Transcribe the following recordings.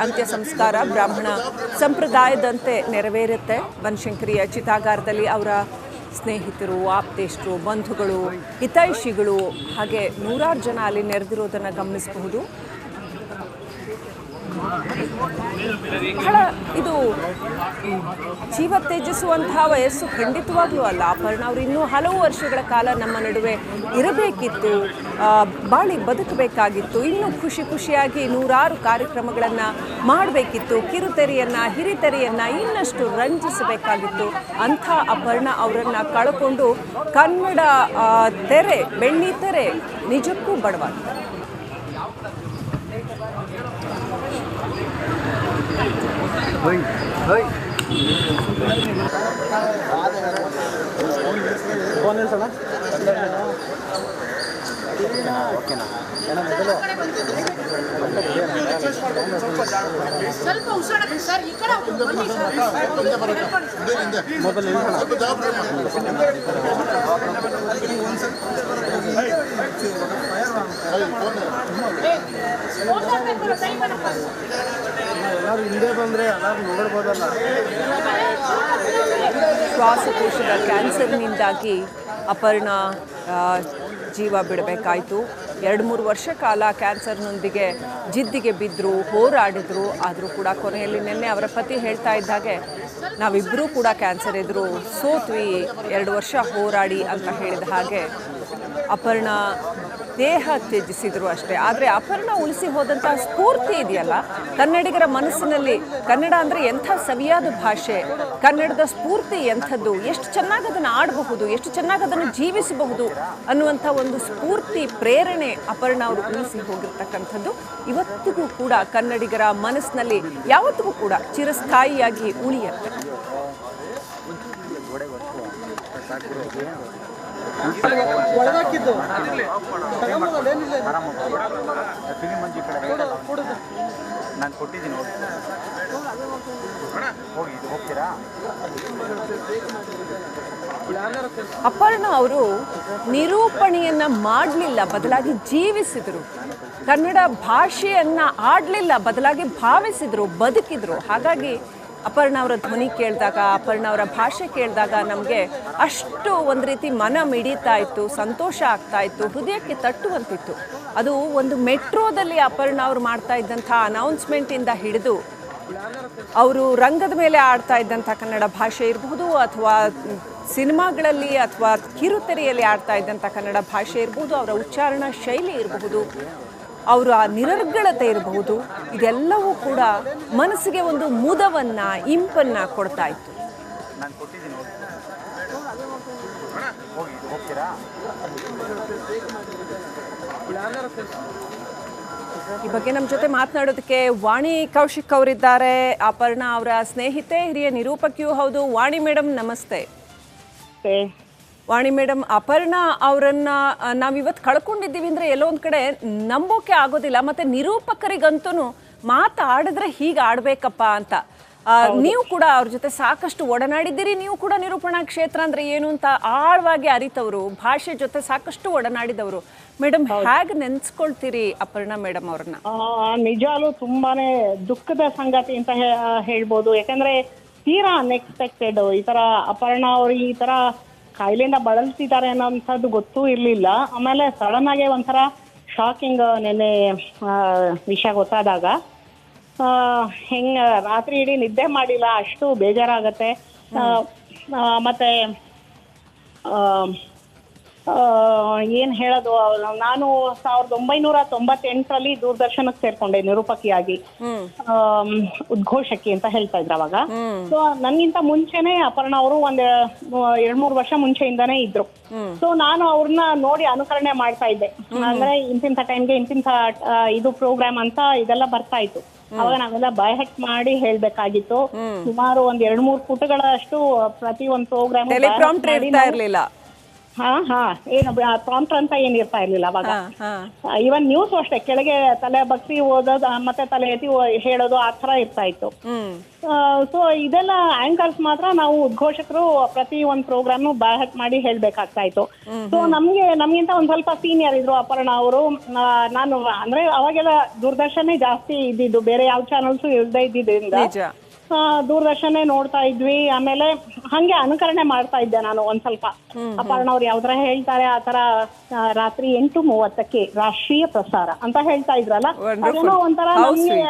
ಅಂತ್ಯ ಸಂಸ್ಕಾರ ಬ್ರಾಹ್ಮಣ ಸಂಪ್ರದಾಯದಂತೆ ನೆರವೇರುತ್ತೆ. ಬನಶಂಕರಿಯ ಚಿತಾಗಾರದಲ್ಲಿ ಅವರ ಸ್ನೇಹಿತರು, ಆಪ್ತೇಷ್ಟರು, ಬಂಧುಗಳು, ಹಿತೈಷಿಗಳು ಹಾಗೆ ನೂರಾರು ಜನ ಅಲ್ಲಿ ನೆರೆದಿರೋದನ್ನು ಗಮನಿಸಬಹುದು. ಬಹಳ ಇದು ಜೀವ ತ್ಯಜಿಸುವಂತಹ ವಯಸ್ಸು ಖಂಡಿತವಾಗ್ಲೂ ಅಲ್ಲ. ಅಪರ್ಣ ಅವರು ಇನ್ನೂ ಹಲವು ವರ್ಷಗಳ ಕಾಲ ನಮ್ಮ ನಡುವೆ ಇರಬೇಕಿತ್ತು ಬಾಳಿ ಬದುಕಬೇಕಾಗಿತ್ತು, ಇನ್ನೂ ಖುಷಿ ಖುಷಿಯಾಗಿ ನೂರಾರು ಕಾರ್ಯಕ್ರಮಗಳನ್ನು ಮಾಡಬೇಕಿತ್ತು, ಕಿರುತೆರೆಯನ್ನು, ಹಿರಿತೆರೆಯನ್ನು ಇನ್ನಷ್ಟು ರಂಜಿಸಬೇಕಾಗಿತ್ತು. ಅಂಥ ಅಪರ್ಣ ಅವರನ್ನು ಕಳ್ಕೊಂಡು ಕನ್ನಡ ತೆರೆ ಬೆಣ್ಣಿ ತೆರೆ ನಿಜಕ್ಕೂ ಬಡವಾಗಿದೆ ಸ್ವಲ್ಪ ಉಸಿರಾಡಕ್ಕೆ ಸರ್ ಈ ಕಡೆ ಹೋಗಿ ಬನ್ನಿ ಎಲ್ಲರೂ ಹಿಂದೆ ಬಂದರೆ ಎಲ್ಲರೂ ನೋಡ್ಬೋದಲ್ಲ. ಶ್ವಾಸಕೋಶದ ಕ್ಯಾನ್ಸರ್ನಿಂದಾಗಿ ಅಪರ್ಣ ಜೀವ ಬಿಡಬೇಕಾಯಿತು. ಎರಡು ಮೂರು ವರ್ಷ ಕಾಲ ಕ್ಯಾನ್ಸರ್ನೊಂದಿಗೆ ಜಿದ್ದಿಗೆ ಬಿದ್ದರು ಹೋರಾಡಿದ್ರು. ಆದರೂ ಕೂಡ ಕೊನೆಯಲ್ಲಿ ನಿನ್ನೆ ಅವರ ಪತಿ ಹೇಳ್ತಾ ಇದ್ದಾಗೆ ನಾವಿಬ್ಬರೂ ಕೂಡ ಕ್ಯಾನ್ಸರ್ ಎದುರು ಸೋತ್ವಿ, ಎರಡು ವರ್ಷ ಹೋರಾಡಿ ಅಂತ ಹೇಳಿದ ಹಾಗೆ ಅಪರ್ಣ ದೇಹ ತ್ಯಜಿಸಿದ್ರು ಅಷ್ಟೇ. ಆದರೆ ಅಪರ್ಣ ಉಳಿಸಿ ಹೋದಂಥ ಸ್ಫೂರ್ತಿ ಇದೆಯಲ್ಲ? ಕನ್ನಡಿಗರ ಮನಸ್ಸಿನಲ್ಲಿ ಕನ್ನಡ ಅಂದರೆ ಎಂಥ ಸವಿಯಾದ ಭಾಷೆ, ಕನ್ನಡದ ಸ್ಫೂರ್ತಿ ಎಂಥದ್ದು? ಎಷ್ಟು ಚೆನ್ನಾಗಿ ಅದನ್ನು ಆಡಬಹುದು, ಎಷ್ಟು ಚೆನ್ನಾಗಿ ಅದನ್ನು ಜೀವಿಸಬಹುದು ಅನ್ನುವಂಥ ಒಂದು ಸ್ಫೂರ್ತಿ, ಪ್ರೇರಣೆ ಅಪರ್ಣ ಅವರು ಉಳಿಸಿ ಹೋಗಿರ್ತಕ್ಕಂಥದ್ದು ಇವತ್ತಿಗೂ ಕೂಡ ಕನ್ನಡಿಗರ ಮನಸ್ಸಿನಲ್ಲಿ, ಯಾವತ್ತಿಗೂ ಕೂಡ ಚಿರಸ್ಥಾಯಿಯಾಗಿ ಉಳಿಯುತ್ತೆ. ಒಳಗಾಕಿದ್ದು. ನಾನು ಕೊಟ್ಟಿದ್ದೀನಿ ಹೋಗಿ. ಹೋಗಿ ಹೋಗ್ತೀರಾ? ಅಪರ್ಣ ಅವರು ನಿರೂಪಣೆಯನ್ನ ಮಾಡಲಿಲ್ಲ ಬದಲಾಗಿ ಜೀವಿಸಿದರು. ಕನ್ನಡ ಭಾಷೆಯನ್ನ ಆಡ್ಲಿಲ್ಲ ಬದಲಾಗಿ ಭಾವಿಸಿದ್ರು ಬದುಕಿದ್ರು. ಹಾಗಾಗಿ ಅಪರ್ಣ ಅವರ ಧ್ವನಿ ಕೇಳಿದಾಗ, ಅಪರ್ಣ ಅವರ ಭಾಷೆ ಕೇಳಿದಾಗ ನಮಗೆ ಅಷ್ಟು ಒಂದು ರೀತಿ ಮನ ಮಿಡಿತಾ ಇತ್ತು, ಸಂತೋಷ ಆಗ್ತಾ ಇತ್ತು, ಹೃದಯಕ್ಕೆ ತಟ್ಟುವಂತಿತ್ತು. ಅದು ಒಂದು ಮೆಟ್ರೋದಲ್ಲಿ ಅಪರ್ಣ ಅವರು ಮಾಡ್ತಾ ಇದ್ದಂಥ ಅನೌನ್ಸ್ಮೆಂಟಿಂದ ಹಿಡಿದು ಅವರು ರಂಗದ ಮೇಲೆ ಆಡ್ತಾ ಇದ್ದಂಥ ಕನ್ನಡ ಭಾಷೆ ಇರಬಹುದು ಅಥವಾ ಸಿನಿಮಾಗಳಲ್ಲಿ ಅಥವಾ ಕಿರುತೆರೆಯಲ್ಲಿ ಆಡ್ತಾ ಇದ್ದಂಥ ಕನ್ನಡ ಭಾಷೆ ಇರಬಹುದು ಅವರ ಉಚ್ಚಾರಣಾ ಶೈಲಿ ಇರಬಹುದು ಅವರ ನಿರರ್ಗಳತೆ ಇರಬಹುದು. ಇದೆಲ್ಲವೂ ಕೂಡ ಮನಸ್ಸಿಗೆ ಒಂದು ಮುದವನ್ನ ಇಂಪನ್ನ ಕೊಡ್ತಾ ಇತ್ತು. ನಾನು ಕೊಟ್ಟಿದ್ದೀನಿ ಹೋಗಿ ಹೋಗಿ ಹೋಗ್ತೀರಾ ಈ ಬಗ್ಗೆ ನಮ್ಮ ಜೊತೆ ಮಾತನಾಡೋದಕ್ಕೆ ವಾಣಿ ಕೌಶಿಕ್ ಅವರಿದ್ದಾರೆ. ಅಪರ್ಣ ಅವರ ಸ್ನೇಹಿತೆ ಹಿರಿಯ ನಿರೂಪಕಿಯೂ ಹೌದು. ವಾಣಿ ಮೇಡಮ್ ನಮಸ್ತೆ. ವಾಣಿ ಮೇಡಮ್ ಅಪರ್ಣ ಅವರನ್ನ ನಾವಿವತ್ತು ಕಳ್ಕೊಂಡಿದ್ದೀವಿ ಅಂದ್ರೆ ಎಲ್ಲೋ ಒಂದ್ ಕಡೆ ನಂಬೋಕೆ ಆಗೋದಿಲ್ಲ ಮತ್ತೆ ನಿರೂಪಕರಿಗಂತೂ ಮಾತಾಡಿದ್ರೆ ಹೀಗೆ ಆಡಬೇಕಪ್ಪ ಅಂತ. ನೀವು ಕೂಡ ಅವ್ರ ಜೊತೆ ಸಾಕಷ್ಟು ಒಡನಾಡಿದ್ದೀರಿ ನೀವು ಕೂಡ ನಿರೂಪಣಾ ಕ್ಷೇತ್ರ ಅಂದ್ರೆ ಏನು ಅಂತ ಆಳವಾಗಿ ಅರಿತವರು ಭಾಷೆ ಜೊತೆ ಸಾಕಷ್ಟು ಒಡನಾಡಿದವರು. ಮೇಡಮ್ ಹೇಗೆ ನೆನ್ಸ್ಕೊಳ್ತೀರಿ ಅಪರ್ಣ ಮೇಡಮ್ ಅವ್ರನ್ನ? ನಿಜಾಲು ತುಂಬಾನೇ ದುಃಖದ ಸಂಗತಿ ಅಂತ ಹೇಳ್ಬೋದು. ಯಾಕಂದ್ರೆ ತೀರಾ ಅನ್ಎಕ್ಸ್ಪೆಕ್ಟೆಡ್ ಈ ತರ ಅಪರ್ಣ ಅವ್ರಿಗೆ ಈ ತರ ಕಾಯಿಲೆಯಿಂದ ಬಳಲ್ತಿದ್ದಾರೆ ಅನ್ನೋಂಥದ್ದು ಗೊತ್ತೂ ಇರ್ಲಿಲ್ಲ. ಆಮೇಲೆ ಸಡನ್ ಆಗಿ ಒಂಥರ ಶಾಕಿಂಗ್ ನೆನ್ನೆ ಆ, ವಿಷಯ ಗೊತ್ತಾದಾಗ ಹೆಂಗ ರಾತ್ರಿ ಇಡೀ ನಿದ್ದೆ ಮಾಡಿಲ್ಲ ಅಷ್ಟು ಬೇಜಾರಾಗತ್ತೆ. ಮತ್ತೆ ಏನ್ ಹೇಳೋದು ನಾನು ಸಾವಿರದ ಒಂಬೈನೂರ ತೊಂಬತ್ತೆಂಟರಲ್ಲಿ ದೂರದರ್ಶನಕ್ಕೆ ಸೇರ್ಕೊಂಡೆ ನಿರೂಪಕಿಯಾಗಿ. ಉದ್ಘೋಷಕ್ಕೆ ಉದ್ಘೋಷಕಿ ಅಂತ ಹೇಳ್ತಾ ಇದ್ರು ಅವಾಗ. ಸೊ ನನ್ಗಿಂತ ಮುಂಚೆನೆ ಅಪರ್ಣ ಅವರು ಒಂದ್ ಎರಡ್ ಮೂರು ವರ್ಷ ಮುಂಚೆಯಿಂದಾನೇ ಇದ್ರು. ಸೊ ನಾನು ಅವ್ರನ್ನ ನೋಡಿ ಅನುಕರಣೆ ಮಾಡ್ತಾ ಇದ್ದೆ. ಅಂದ್ರೆ ಇಂತಿಂತ ಟೈಮ್ಗೆ ಇಂತಿಂತ ಇದು ಪ್ರೋಗ್ರಾಮ್ ಅಂತ ಇದೆಲ್ಲ ಬರ್ತಾ ಇತ್ತು. ಅವಾಗ ನಾವೆಲ್ಲ ಬೈಹೆಟ್ ಮಾಡಿ ಹೇಳ್ಬೇಕಾಗಿತ್ತು. ಸುಮಾರು ಒಂದ್ ಎರಡ್ ಮೂರ್ ಪುಟಗಳಷ್ಟು ಪ್ರತಿ ಒಂದ್ ಪ್ರೋಗ್ರಾಮ್ ಹಾ ಹಾ. ಏನು ಪ್ರಾಂಪ್ಟ್ ಅಂತ ಏನ್ ಇರ್ತಾ ಇರ್ಲಿಲ್ಲ ಅವಾಗ. ಇವನ್ ನ್ಯೂಸ್ ಅಷ್ಟೇ ಕೆಳಗೆ ತಲೆ ಬಗ್ಸಿ ಓದೋದು ಮತ್ತೆ ತಲೆ ಎತ್ತಿ ಹೇಳೋದು ಆ ತರ ಇರ್ತಾ ಇತ್ತು. ಸೊ ಇದೆಲ್ಲ ಆಂಕರ್ಸ್ ಮಾತ್ರ ನಾವು ಉದ್ಘೋಷಕರು ಪ್ರತಿ ಒಂದು ಪ್ರೋಗ್ರಾಮ್ ಬಾಹಕ್ ಮಾಡಿ ಹೇಳ್ಬೇಕಾಗ್ತಾ ಇತ್ತು. ಸೊ ನಮ್ಗೆ ನಮ್ಗಿಂತ ಒಂದ್ ಸ್ವಲ್ಪ ಸೀನಿಯರ್ ಇದ್ರು ಅಪರ್ಣ ಅವರು. ನಾನು ಅಂದ್ರೆ ಅವಾಗೆಲ್ಲ ದೂರದರ್ಶನೇ ಜಾಸ್ತಿ ಇದ್ದಿದ್ದು ಬೇರೆ ಯಾವ ಚಾನಲ್ಸ್ ಇಲ್ದೇ ಇದ್ದಿದ್ದರಿಂದ ದೂರದರ್ಶನೇ ನೋಡ್ತಾ ಇದ್ವಿ. ಆಮೇಲೆ ಹಂಗೆ ಅನುಕರಣೆ ಮಾಡ್ತಾ ಇದ್ದೆ ನಾನು ಒಂದ್ ಸ್ವಲ್ಪ. ಅಪರ್ಣ ಅವ್ರು ಯಾವ್ದ್ರ ಹೇಳ್ತಾರೆ ಆ ತರ ರಾತ್ರಿ ಎಂಟು ಮೂವತ್ತಕ್ಕೆ ರಾಷ್ಟ್ರೀಯ ಪ್ರಸಾರ ಅಂತ ಹೇಳ್ತಾ ಇದ್ರಲ್ಲ. ಅದೇನೋ ಒಂಥರ ನಮ್ಗೆ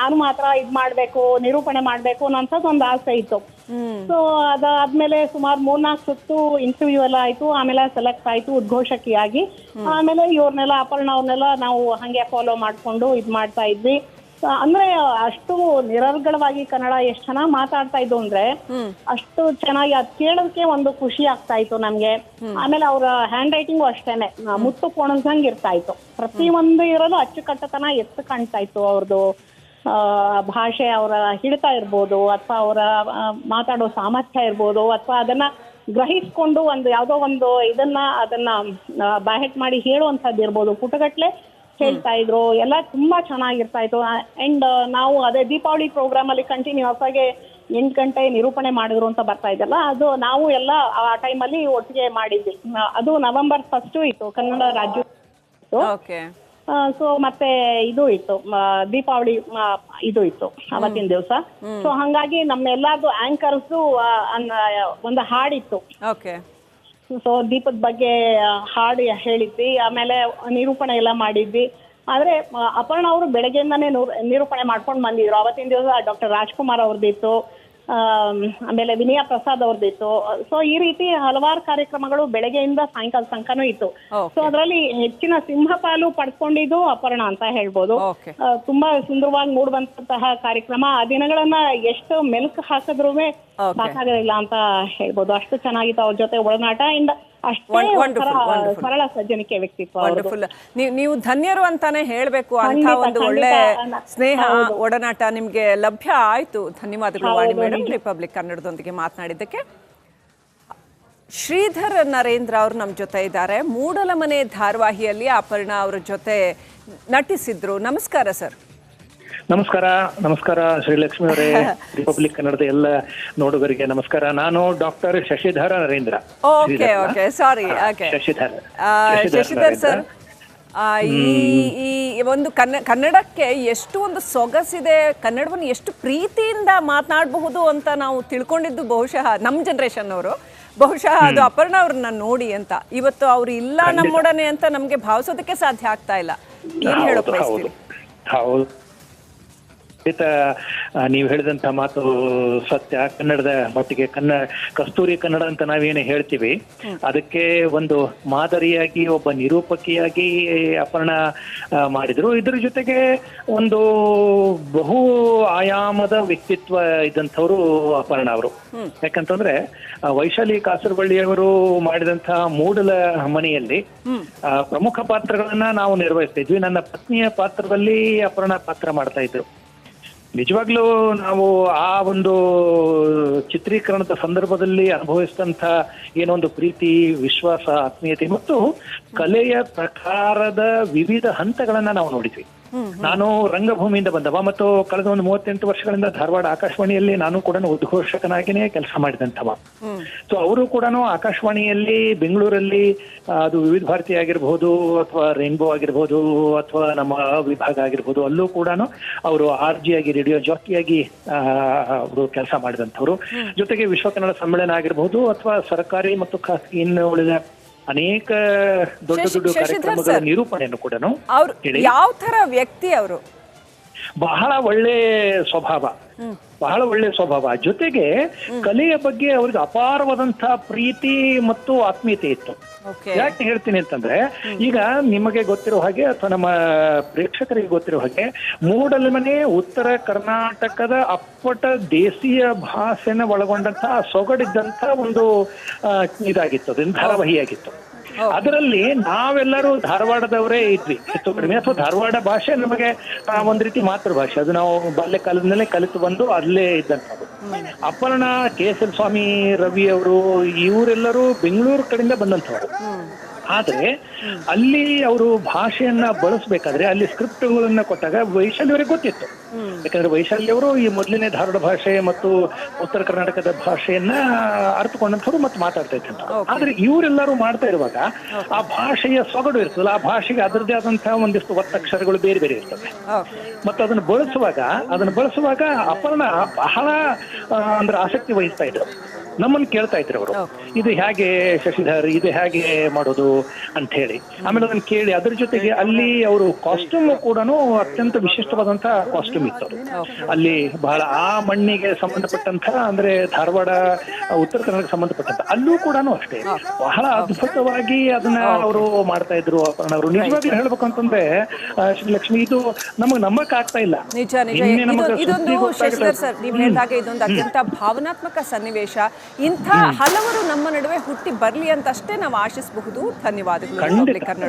ನಾನು ಮಾತ್ರ ಇದ್ ಮಾಡ್ಬೇಕು ನಿರೂಪಣೆ ಮಾಡ್ಬೇಕು ಅನ್ನೋಂಥದ್ದು ಒಂದು ಆಸೆ ಇತ್ತು. ಸೊ ಅದಾದ್ಮೇಲೆ ಸುಮಾರು ಮೂರ್ನಾಲ್ಕು ಸುತ್ತು ಇಂಟರ್ವ್ಯೂ ಎಲ್ಲ ಆಯ್ತು. ಆಮೇಲೆ ಸೆಲೆಕ್ಟ್ ಆಯ್ತು ಉದ್ಘೋಷಕಿಯಾಗಿ. ಆಮೇಲೆ ಇವ್ರನ್ನೆಲ್ಲ ಅಪರ್ಣ ಅವ್ರನ್ನೆಲ್ಲ ನಾವು ಹಂಗೆ ಫಾಲೋ ಮಾಡ್ಕೊಂಡು ಇದ್ ಮಾಡ್ತಾ ಇದ್ವಿ. ಅಂದ್ರೆ ಅಷ್ಟು ನಿರರ್ಗಳವಾಗಿ ಕನ್ನಡ ಎಷ್ಟು ಚೆನ್ನಾಗಿ ಮಾತಾಡ್ತಾ ಇದ್ದು ಅಂದ್ರೆ ಅಷ್ಟು ಚೆನ್ನಾಗಿ ಅದ್ ಕೇಳೋದಕ್ಕೆ ಒಂದು ಖುಷಿ ಆಗ್ತಾ ಇತ್ತು ನಮ್ಗೆ. ಆಮೇಲೆ ಅವ್ರ ಹ್ಯಾಂಡ್ ರೈಟಿಂಗು ಅಷ್ಟೇನೆ ಮುತ್ತು ಕೊಣಸಂಗ್ ಇರ್ತಾ ಇತ್ತು ಪ್ರತಿ ಒಂದು ಇರೋದು ಅಚ್ಚುಕಟ್ಟತನ ಎತ್ತು ಕಾಣ್ತಾ ಇತ್ತು ಅವ್ರದ್ದು ಆ, ಭಾಷೆ ಅವರ ಹಿಡಿತ ಇರ್ಬೋದು ಅಥವಾ ಅವರ ಮಾತಾಡೋ ಸಾಮರ್ಥ್ಯ ಇರ್ಬೋದು ಅಥವಾ ಅದನ್ನ ಗ್ರಹಿಸ್ಕೊಂಡು ಒಂದು ಯಾವುದೋ ಒಂದು ಇದನ್ನ ಅದನ್ನ ಬ್ಯಾಹೆಟ್ ಮಾಡಿ ಹೇಳುವಂಥದ್ದು ಇರ್ಬೋದು ಪುಟಗಟ್ಲೆ ಹೇಳ್ತಾ ಇದ್ರು ಎಲ್ಲ ತುಂಬಾ ಚೆನ್ನಾಗಿರ್ತಾ ಇತ್ತು. ಅಂಡ್ ನಾವು ಅದೇ ದೀಪಾವಳಿ ಪ್ರೋಗ್ರಾಮ್ ಅಲ್ಲಿ ಕಂಟಿನ್ಯೂಸ್ ಆಗಿ ಎಂಟು ಗಂಟೆ ನಿರೂಪಣೆ ಮಾಡಿದ್ರು ಅಂತ ಬರ್ತಾ ಇದೆಯಲ್ಲ ಅದು ನಾವು ಎಲ್ಲ ಆ ಟೈಮಲ್ಲಿ ಒಟ್ಟಿಗೆ ಮಾಡಿದ್ವಿ. ಅದು ನವೆಂಬರ್ ಫಸ್ಟ್ ಇತ್ತು ಕನ್ನಡ ರಾಜ್ಯ ಸೊ ಮತ್ತೆ ಇದು ಇತ್ತು ದೀಪಾವಳಿ ಇದು ಇತ್ತು ಅವತ್ತಿನ ದಿವಸ. ಸೊ ಹಂಗಾಗಿ ನಮ್ಮೆಲ್ಲಾರ್ದು ಆಂಕರ್ಸ್ ಒಂದು ಹಾಡಿತ್ತು. ಸೊ ದೀಪದ ಬಗ್ಗೆ ಹಾಡು ಹೇಳಿದ್ವಿ. ಆಮೇಲೆ ನಿರೂಪಣೆ ಎಲ್ಲ ಮಾಡಿದ್ವಿ. ಆದ್ರೆ ಅಪರ್ಣ ಅವರು ಬೆಳಗ್ಗೆಯಿಂದಾನೇ ನೂರು, ನಿರೂಪಣೆ ಮಾಡ್ಕೊಂಡು ಬಂದಿದ್ರು. ಅವತ್ತಿನ ದಿವಸ ಡಾಕ್ಟರ್ ರಾಜ್ಕುಮಾರ್ ಅವ್ರದ್ದಿತ್ತು. ಆಮೇಲೆ ವಿನಯ ಪ್ರಸಾದ್ ಅವ್ರದ್ದಿತ್ತು ಸೊ ಈ ರೀತಿ ಹಲವಾರು ಕಾರ್ಯಕ್ರಮಗಳು ಬೆಳಗ್ಗೆಯಿಂದ ಸಾಯಂಕಾಲ ತನಕನೂ ಇತ್ತು. ಸೊ ಅದರಲ್ಲಿ ಹೆಚ್ಚಿನ ಸಿಂಹಪಾಲು ಪಡ್ಕೊಂಡಿದ್ದು ಅಪರ್ಣ ಅಂತ ಹೇಳ್ಬೋದು. ತುಂಬಾ ಸುಂದರವಾಗಿ ಮೂಡುವಂತಹ ಕಾರ್ಯಕ್ರಮ. ಆ ದಿನಗಳನ್ನ ಎಷ್ಟು ಮೆಲುಕು ಹಾಕಿದ್ರು. ಸಾಕಾಗಲಿಲ್ಲ ಅಂತ ಹೇಳ್ಬೋದು. ಅಷ್ಟು ಚೆನ್ನಾಗಿತ್ತು ಅವ್ರ ಜೊತೆ ಒಡನಾಟ. ಅಂಡ್ ಸರಳ ಸಜ್ಜನಿಕೆ ವ್ಯಕ್ತಿತ್ವ. ವಂಡರ್ಫುಲ್ ನೀವು ನೀವು ಧನ್ಯರು ಅಂತಾನೆ ಹೇಳಬೇಕು. ಅಂತ ಒಂದು ಒಳ್ಳೆ ಸ್ನೇಹ. ಒಡನಾಟ ನಿಮ್ಗೆ ಲಭ್ಯ ಆಯ್ತು. ಧನ್ಯವಾದಗಳು ವಾಣಿ ಮೇಡಮ್ ರಿಪಬ್ಲಿಕ್ ಕನ್ನಡದೊಂದಿಗೆ ಮಾತನಾಡಿದ್ದಕ್ಕೆ. ಶ್ರೀಧರ್ ನರೇಂದ್ರ ಅವರು ನಮ್ಮ ಜೊತೆ ಇದ್ದಾರೆ. ಮೂಡಲಮನೆ ಧಾರಾವಾಹಿಯಲ್ಲಿ ಅಪರ್ಣಾ ಅವರ ಜೊತೆ ನಟಿಸಿದ್ರು. ನಮಸ್ಕಾರ ಸರ್. ನಮಸ್ಕಾರ ನಮಸ್ಕಾರ ಶ್ರೀಲಕ್ಷ್ಮಿ ಅವರೇ. ರಿಪಬ್ಲಿಕ್ ಕನ್ನಡದ ಎಲ್ಲ ನೋಡುಗರಿಗೆ ನಮಸ್ಕಾರ. ನಾನು doctor Shashidhara Narendra. Okay okay sorry okay Shashidhar. ಆ, ಶಶಿಧರ್ ಸರ್ ಈ ಈ ಒಂದು ಕನ್ನ ಕನ್ನಡಕ್ಕೆ ಎಷ್ಟು ಒಂದು ಸೊಗಸಿದೆ ಕನ್ನಡವನ್ನು ಎಷ್ಟು ಪ್ರೀತಿಯಿಂದ ಮಾತನಾಡಬಹುದು ಅಂತ ನಾವು ತಿಳ್ಕೊಂಡಿದ್ದು ಬಹುಶಃ ನಮ್ಮ ಜನರೇಷನ್ ಅವರು ಬಹುಶಃ ಅದು ಅಪರ್ಣ ಅವ್ರನ್ನ ನೋಡಿ ಅಂತ. ಇವತ್ತು ಅವ್ರು ಇಲ್ಲ ನಮ್ಮೊಡನೆ ಅಂತ ನಮಗೆ ಭಾವಿಸೋದಕ್ಕೆ ಸಾಧ್ಯ ಆಗ್ತಾ ಇಲ್ಲ. ಏನು ಹೇಳೋಕೆ ಬಯಸ್ತೀರಿ ಹೌದು. ಖಂಡಿತ ನೀವು ಹೇಳಿದಂತ ಮಾತು ಸತ್ಯ. ಕನ್ನಡದ ಮಟ್ಟಿಗೆ ಕನ್ನ ಕಸ್ತೂರಿ ಕನ್ನಡ ಅಂತ ನಾವೇನು ಹೇಳ್ತೀವಿ ಅದಕ್ಕೆ ಒಂದು ಮಾದರಿಯಾಗಿ ಒಬ್ಬ ನಿರೂಪಕಿಯಾಗಿ ಅಪರ್ಣ ಮಾಡಿದ್ರು. ಇದ್ರ ಜೊತೆಗೆ ಒಂದು ಬಹು ಆಯಾಮದ ವ್ಯಕ್ತಿತ್ವ ಇದ್ದಂಥವ್ರು ಅಪರ್ಣ ಅವರು. ಯಾಕಂತಂದ್ರೆ ವೈಶಾಲಿ ಕಾಸರವಳ್ಳಿಯವರು ಮಾಡಿದಂತಹ ಮೂಡಲ ಮನೆಯಲ್ಲಿ ಆ, ಪ್ರಮುಖ ಪಾತ್ರಗಳನ್ನ ನಾವು ನಿರ್ವಹಿಸ್ತಿದ್ವಿ ನನ್ನ ಪತ್ನಿಯ ಪಾತ್ರದಲ್ಲಿ ಅಪರ್ಣ ಪಾತ್ರ ಮಾಡ್ತಾ ಇದ್ರು. ನಿಜವಾಗ್ಲೂ ನಾವು ಆ ಒಂದು ಚಿತ್ರೀಕರಣದ ಸಂದರ್ಭದಲ್ಲಿ ಅನುಭವಿಸಿದಂಥ ಏನೋ ಒಂದು ಪ್ರೀತಿ, ವಿಶ್ವಾಸ, ಆತ್ಮೀಯತೆ ಮತ್ತು ಕಲೆಯ ಪ್ರಕಾರದ ವಿವಿಧ ಹಂತಗಳನ್ನ ನಾವು ನೋಡಿದ್ವಿ. ನಾನು ರಂಗಭೂಮಿಯಿಂದ ಬಂದವ ಮತ್ತು ಕಳೆದ ಒಂದು ಮೂವತ್ತೆಂಟು ವರ್ಷಗಳಿಂದ ಧಾರವಾಡ ಆಕಾಶವಾಣಿಯಲ್ಲಿ ನಾನು ಕೂಡ ಉದ್ಘೋಷಕನಾಗಿನೇ ಕೆಲಸ ಮಾಡಿದಂಥವ. ಸೊ ಅವರು ಕೂಡ ಆಕಾಶವಾಣಿಯಲ್ಲಿ ಬೆಂಗಳೂರಲ್ಲಿ ಅದು ವಿವಿಧ ಭಾರತಿ ಆಗಿರ್ಬೋದು ಅಥವಾ ರೈನ್ಬೋ ಆಗಿರ್ಬೋದು ಅಥವಾ ನಮ್ಮ ವಿಭಾಗ ಆಗಿರ್ಬೋದು ಅಲ್ಲೂ ಕೂಡ ಅವರು ಆರ್ ಜಿ ಆಗಿ ರೇಡಿಯೋ ಜಾಕಿಯಾಗಿ ಅವರು ಕೆಲಸ ಮಾಡಿದಂಥವ್ರು. ಜೊತೆಗೆ ವಿಶ್ವ ಕನ್ನಡ ಸಮ್ಮೇಳನ ಆಗಿರ್ಬೋದು ಅಥವಾ ಸರ್ಕಾರಿ ಮತ್ತು ಖಾಸಗಿ ಇನ್ನು ಉಳಿದ ಅನೇಕ ದೊಡ್ಡ ದೊಡ್ಡ ಕಾರ್ಯಕ್ರಮಗಳ. ನಿರೂಪಣೆಯನ್ನು ಕೂಡ. ಯಾವ ತರ ವ್ಯಕ್ತಿ ಅವರು ಬಹಳ ಒಳ್ಳೆ ಸ್ವಭಾವ. ಬಹಳ ಒಳ್ಳೆ ಸ್ವಭಾವ. ಜೊತೆಗೆ ಕಲೆಯ ಬಗ್ಗೆ ಅವ್ರಿಗೆ ಅಪಾರವಾದಂತಹ ಪ್ರೀತಿ ಮತ್ತು ಆತ್ಮೀಯತೆ ಇತ್ತು. ಯಾಕೆ ಹೇಳ್ತೀನಿ ಅಂತಂದ್ರೆ ಈಗ ನಿಮಗೆ ಗೊತ್ತಿರೋ ಹಾಗೆ ಅಥವಾ ನಮ್ಮ ಪ್ರೇಕ್ಷಕರಿಗೆ ಗೊತ್ತಿರೋ ಹಾಗೆ ಮೂಡಲಮನೆ ಉತ್ತರ ಕರ್ನಾಟಕದ ಅಪ್ಪಟ ದೇಶೀಯ ಭಾಷೆನ ಒಳಗೊಂಡಂತಹ ಸೊಗಡಿದ್ದಂತ ಒಂದು ಆ, ಇದಾಗಿತ್ತು ಧಾರಾವಾಹಿಯಾಗಿತ್ತು. ಅದರಲ್ಲಿ ನಾವೆಲ್ಲರೂ ಧಾರವಾಡದವರೇ ಇದ್ವಿ. ಹೆಚ್ಚು ಕಡಿಮೆ. ಅಥವಾ ಧಾರವಾಡ ಭಾಷೆ ನಮಗೆ ಒಂದ್ ರೀತಿ ಮಾತೃಭಾಷೆ. ಅದು ನಾವು ಬಾಲ್ಯ ಕಾಲದಿಂದಲೇ ಕಲಿತು ಬಂದು ಅಲ್ಲೇ ಇದ್ದಂಥದ್ದು. Aparna K S L Swamy Ravi ಅವರು ಇವರೆಲ್ಲರೂ ಬೆಂಗಳೂರು ಕಡೆಯಿಂದ ಬಂದಂಥವ್ರು. ಆದ್ರೆ ಅಲ್ಲಿ ಅವರು ಭಾಷೆಯನ್ನ ಬಳಸಬೇಕಾದ್ರೆ ಅಲ್ಲಿ ಸ್ಕ್ರಿಪ್ಟ್ಗಳನ್ನ ಕೊಟ್ಟಾಗ ವೈಶಾಲಿ ಅವರಿಗೆ ಗೊತ್ತಿತ್ತು ಯಾಕಂದ್ರೆ ವೈಶಾಲಿ ಅವರು ಈ ಮೊದಲನೇ ಧಾರವಾಡ ಭಾಷೆ ಮತ್ತು ಉತ್ತರ ಕರ್ನಾಟಕದ ಭಾಷೆಯನ್ನ ಅರ್ಥಕೊಂಡಂಥವ್ರು ಮತ್ತೆ ಮಾತಾಡ್ತಾ ಇದ್ದಂತ ಆದ್ರೆ ಇವರೆಲ್ಲರೂ ಮಾಡ್ತಾ ಇರುವಾಗ ಆ ಭಾಷೆಯ ಸೊಗಡು ಇರ್ತದಲ್ಲ ಆ ಭಾಷೆಗೆ ಅದರದೇ ಆದಂತಹ ಒಂದಿಷ್ಟು ಒತ್ತಕ್ಷರಗಳು ಬೇರೆ ಬೇರೆ ಇರ್ತವೆ. ಮತ್ತೆ ಅದನ್ನು ಬಳಸುವಾಗ ಅದನ್ನು ಬಳಸುವಾಗ ಅಪರ್ಣ ಬಹಳ ಅಂದ್ರೆ ಆಸಕ್ತಿ ವಹಿಸ್ತಾ ಇದ್ರು. ನಮ್ಮನ್ನು ಕೇಳ್ತಾ ಇದ್ರು ಅವರು. ಇದು ಹೇಗೆ ಶಶಿಧರ್ ಇದು ಹೇಗೆ ಮಾಡೋದು ಅಂತ ಹೇಳಿ. ಆಮೇಲೆ ಅದನ್ನ ಕೇಳಿ ಅದ್ರ ಜೊತೆಗೆ ಅಲ್ಲಿ ಅವರು ಕಾಸ್ಟ್ಯೂಮ್ ಕೂಡ ಅತ್ಯಂತ ವಿಶಿಷ್ಟವಾದಂತ ಕಾಸ್ಟ್ಯೂಮ್ ಇತ್ತು. ಅಲ್ಲಿ ಬಹಳ ಆ ಮಣ್ಣಿಗೆ ಸಂಬಂಧಪಟ್ಟಂತ ಅಂದ್ರೆ ಧಾರವಾಡ ಉತ್ತರ ಕನ್ನಡ ಸಂಬಂಧಪಟ್ಟಂತ ಅಲ್ಲೂ ಕೂಡ ಅಷ್ಟೇ. ಬಹಳ ಅದ್ಭುತವಾಗಿ ಅದನ್ನ ಅವರು ಮಾಡ್ತಾ ಇದ್ರು ಅವರು. ನಿಜವಾಗ್ಲೂ ಹೇಳ್ಬೇಕು ಅಂತಂದ್ರೆ ಶ್ರೀ ಶ್ರೀಲಕ್ಷ್ಮಿ ಇದು ನಮಗೆ ನಂಬಕ್ ಆಗ್ತಾ ಇಲ್ಲ. ನಿಜ ನಿಜ. ಇದು ನಮಗೆ ಇದೊಂದು ಸುದ್ದಿ ಗೊತ್ತಾಗಿದೆ. ಶಶಿಧರ್ ಸರ್ ನೀವು ಹೇಳಿದಾಗ ಇದೊಂದು ಅತ್ಯಂತ ಭಾವನಾತ್ಮಕ ಸನ್ನಿವೇಶ. ಇಂಥ ಹಲವರು ನಮ್ಮ ನಡುವೆ ಹುಟ್ಟಿ ಬರಲಿ ಅಂತಷ್ಟೇ ನಾವು ಆಶಿಸಬಹುದು. ಧನ್ಯವಾದಗಳು ಕರ್ನಾಟಕ ಕನ್ನಡ